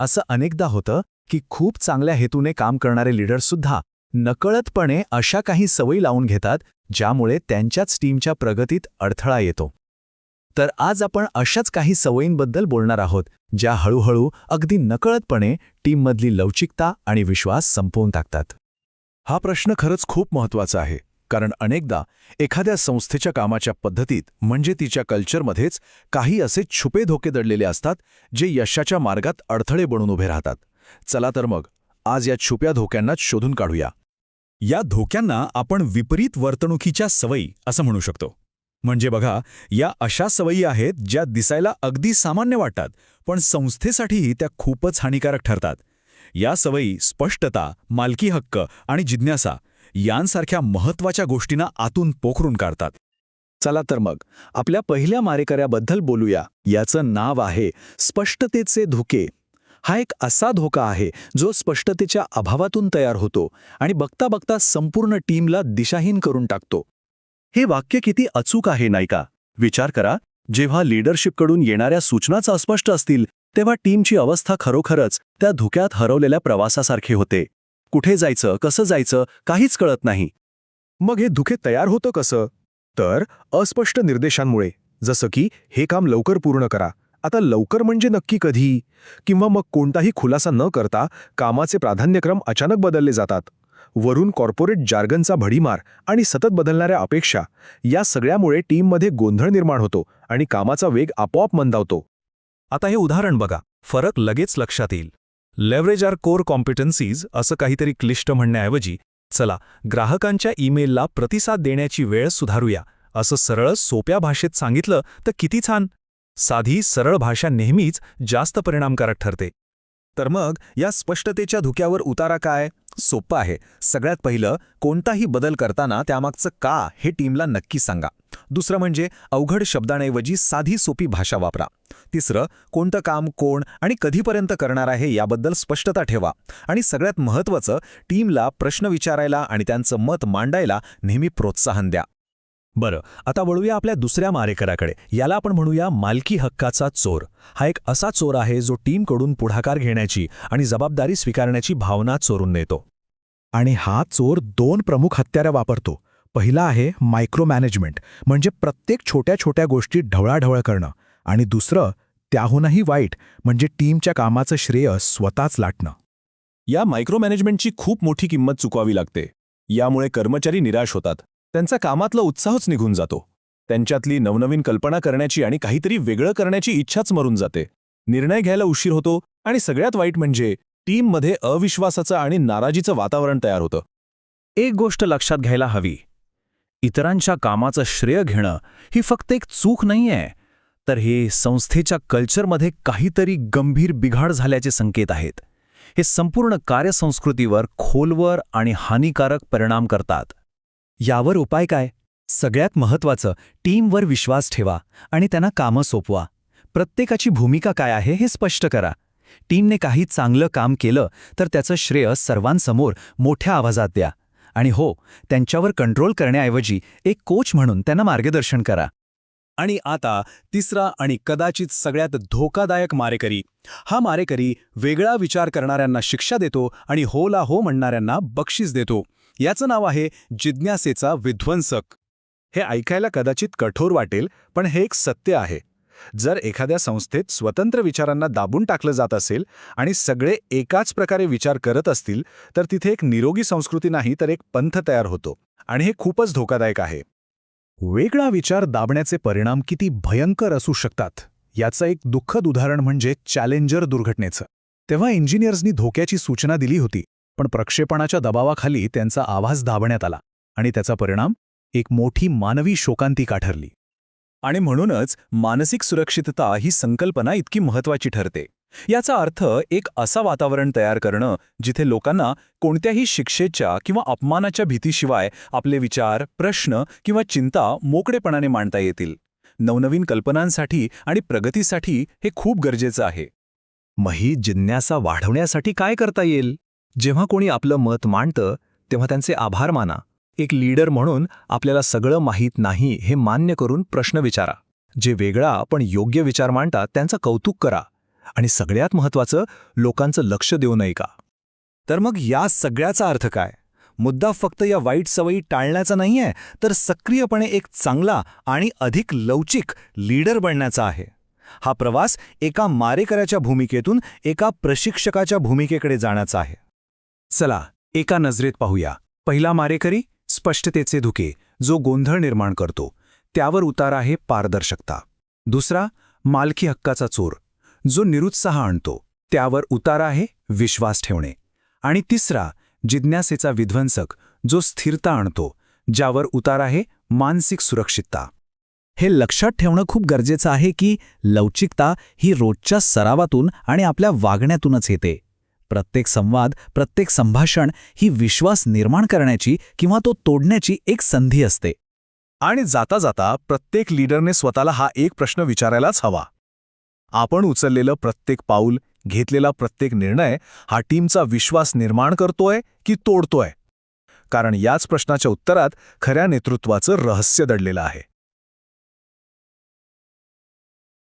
असं अनेकदा होतं की खूप चांगल्या हेतूने काम करणारे लीडर्ससुद्धा नकळतपणे अशा काही सवयी लावून घेतात ज्यामुळे त्यांच्याच टीमच्या प्रगतीत अडथळा येतो. तर आज आपण अशाच काही सवयींबद्दल बोलणार आहोत ज्या हळूहळू अगदी नकळतपणे टीममधली लवचिकता आणि विश्वास संपवून टाकतात. हा प्रश्न खरंच खूप महत्त्वाचा आहे. कारण अनेकदा एखाद्या संस्थेच्या कामाच्या पद्धतीत म्हणजे तिच्या कल्चरमध्येच काही असे छुपे धोके दडलेले असतात जे यशाच्या मार्गात अडथळे बनून उभे राहतात. चला तर मग आज या छुप्या धोक्यांनाच शोधून काढूया. या धोक्यांना आपण विपरीत वर्तणुकीच्या सवयी असं म्हणू शकतो. म्हणजे बघा या अशा सवयी आहेत ज्या दिसायला अगदी सामान्य वाटतात पण संस्थेसाठीही त्या खूपच हानिकारक ठरतात. या सवयी स्पष्टता मालकी हक्क आणि जिज्ञासा यांसारख्या महत्त्वाच्या गोष्टींना आतून पोखरून काढतात. चला तर मग आपल्या पहिल्या मारेकऱ्याबद्दल बोलूया. याचं नाव आहे स्पष्टतेचे धोके. हा एक असा धोका आहे जो स्पष्टतेच्या अभावातून तयार होतो आणि बघता बघता संपूर्ण टीमला दिशाहीन करून टाकतो. हे वाक्य किती अचूक आहे नाही का विचार करा जेव्हा लीडरशिपकडून येणाऱ्या सूचनाच अस्पष्ट असतील तेव्हा टीमची अवस्था खरोखरच त्या धुक्यात हरवलेल्या प्रवासासारखे होते. कुठे जायचं कसं जायचं काहीच कळत नाही. मग हे धुके तयार होतं कसं? तर अस्पष्ट निर्देशांमुळे. जसं की हे काम लवकर पूर्ण करा. आता लवकर म्हणजे नक्की कधी? किंवा मग कोणताही खुलासा न करता कामाचे प्राधान्यक्रम अचानक बदलले जातात. वरून कॉर्पोरेट जार्गनचा भडीमार आणि सतत बदलणाऱ्या अपेक्षा या सगळ्यामुळे टीममध्ये गोंधळ निर्माण होतो आणि कामाचा वेग आपोआप मंदावतो. आता हे उदाहरण बघा. फरक लगेच लक्षात येईल. लेव्हरेज आर कोर कॉम्पिटन्सीज असं काहीतरी क्लिष्ट म्हणण्याऐवजी चला ग्राहकांच्या ईमेलला प्रतिसाद देण्याची वेळ सुधारूया. असं सरळ सोप्या भाषेत सांगितलं तर किती छान. साधी सरळ भाषा नेहमीच जास्त परिणामकारक ठरते. तर मग या स्पष्टतेच्या धुक्यावर उतारा काय? सोपं आहे. सगळ्यात पहिलं कोणताही बदल करताना त्यामागचं का हे टीमला नक्की सांगा. दुसरं म्हणजे अवघड शब्दांऐवजी साधी सोपी भाषा वापरा. तिसरं कोणतं काम कोण आणि कधीपर्यंत करणार आहे याबद्दल स्पष्टता ठेवा. आणि सगळ्यात महत्त्वाचं टीमला प्रश्न विचारायला आणि त्यांचं मत मांडायला नेहमी प्रोत्साहन द्या. बरं आता वळूया आपल्या दुसऱ्या मारेकराकडे याला आपण म्हणूया मालकी हक्काचा चोर. हा एक असा चोर आहे जो टीमकडून पुढाकार घेण्याची आणि जबाबदारी स्वीकारण्याची भावना चोरून नेतो. आणि हा चोर दोन प्रमुख हत्याऱ्या वापरतो. पहिला आहे मायक्रो मॅनेजमेंट म्हणजे प्रत्येक छोट्या छोट्या गोष्टी ढवळाढवळ करणं. आणि दुसरं त्याहूनही वाईट म्हणजे टीमच्या कामाचं श्रेय स्वतःच लाटणं. या मायक्रो मॅनेजमेंटची खूप मोठी किंमत चुकवावी लागते. यामुळे कर्मचारी निराश होतात. त्यांचा कामातला उत्साहच निघून जातो. त्यांच्यातली नवनवीन कल्पना करण्याची आणि काहीतरी वेगळं करण्याची इच्छाच मरून जाते. निर्णय घ्यायला उशीर होतो आणि सगळ्यात वाईट म्हणजे टीममध्ये अविश्वासाचं आणि नाराजीचं वातावरण तयार होतं. एक गोष्ट लक्षात घ्यायला हवी. इतरांच्या कामाचं श्रेय घेणं ही फक्त एक चूक नाहीये. तर हे संस्थेच्या कल्चरमध्ये काहीतरी गंभीर बिघाड झाल्याचे संकेत आहेत. हे संपूर्ण कार्यसंस्कृतीवर खोलवर आणि हानिकारक परिणाम करतात. यावर उपाय काय? सगळ्यात महत्त्वाचं टीमवर विश्वास ठेवा आणि त्यांना कामं सोपवा. प्रत्येकाची भूमिका काय आहे हे स्पष्ट करा. टीमने काही चांगलं काम केलं तर त्याचं श्रेय सर्वांसमोर मोठ्या आवाजात द्या. आणि हो त्यांच्यावर कंट्रोल करण्याऐवजी एक कोच म्हणून त्यांना मार्गदर्शन करा. आणि आता तिसरा आणि कदाचित सगळ्यात धोकादायक मारेकरी. हा मारेकरी वेगळा विचार करणाऱ्यांना शिक्षा देतो आणि होला हो म्हणणाऱ्यांना बक्षीस देतो. याचं नाव आहे जिज्ञासेचा विध्वंसक. हे ऐकायला कदाचित कठोर वाटेल पण हे एक सत्य आहे. जर एखाद्या संस्थेत स्वतंत्र विचारांना दाबून टाकलं जात असेल आणि सगळे एकाच प्रकारे विचार करत असतील तर तिथे एक निरोगी संस्कृती नाही तर एक पंथ तयार होतो. आणि हे खूपच धोकादायक आहे. वेगळा विचार दाबण्याचे परिणाम किती भयंकर असू शकतात याचं एक दुःखद उदाहरण म्हणजे चॅलेंजर दुर्घटनेचं. तेव्हा इंजिनियर्सनी धोक्याची सूचना दिली होती. पण प्रक्षेपणाच्या दबावाखाली त्यांचा आवाज दाबण्यात आला आणि त्याचा परिणाम एक मोठी मानवी शोकांतिका ठरली. आणि म्हणूनच मानसिक सुरक्षितता ही संकल्पना इतकी महत्वाची ठरते. याचा अर्थ एक असा वातावरण तयार करणं जिथे लोकांना कोणत्याही शिक्षेच्या किंवा अपमानाच्या भीतीशिवाय आपले विचार प्रश्न किंवा चिंता मोकळेपणाने मांडता येतील. नवनवीन कल्पनांसाठी आणि प्रगतीसाठी हे खूप गरजेचं आहे. मही जिज्ञासा वाढवण्यासाठी काय करता येईल? जेव्हा कोणी आपलं मत मांडतं तेव्हा त्यांचे आभार माना. एक लीडर म्हणून आपल्याला सगळं माहीत नाही हे मान्य करून प्रश्न विचारा. जे वेगळा पण योग्य विचार मांडतात त्यांचं कौतुक करा. आणि सगळ्यात महत्वाचं लोकांचं लक्ष देऊ नये का तर मग या सगळ्याचा अर्थ काय? मुद्दा फक्त या वाईट सवयी टाळण्याचा नाहीये तर सक्रियपणे एक चांगला आणि अधिक लवचिक लीडर बनण्याचा आहे. हा प्रवास एका मारेकऱ्याच्या भूमिकेतून एका प्रशिक्षकाच्या भूमिकेकडे जाण्याचा आहे. चला एका नजरेत पाहूया. पहिला मारेकरी स्पष्टतेचे धुके जो गोंधळ निर्माण करतो. त्यावर उतार आहे पारदर्शकता. दुसरा मालकी हक्काचा चोर जो निरुत्साह आणतो. त्यावर उतार आहे विश्वास ठेवणे. आणि तिसरा जिज्ञासेचा विध्वंसक जो स्थिरता आणतो ज्यावर उतार आहे मानसिक सुरक्षितता. हे लक्षात ठेवणं खूप गरजेचं आहे की लवचिकता ही रोजच्या सरावातून आणि आपल्या वागण्यातूनच येते. प्रत्येक संवाद प्रत्येक संभाषण ही विश्वास निर्माण करण्याची किंवा तो तोडण्याची एक संधी असते. आणि जाता जाता प्रत्येक लीडरने स्वतःला हा एक प्रश्न विचारायलाच हवा. आपण उचललेलं प्रत्येक पाऊल घेतलेला प्रत्येक निर्णय हा टीमचा विश्वास निर्माण करतोय की तोडतोय? कारण याच प्रश्नाच्या उत्तरात खऱ्या नेतृत्वाचं रहस्य दडलेलं आहे.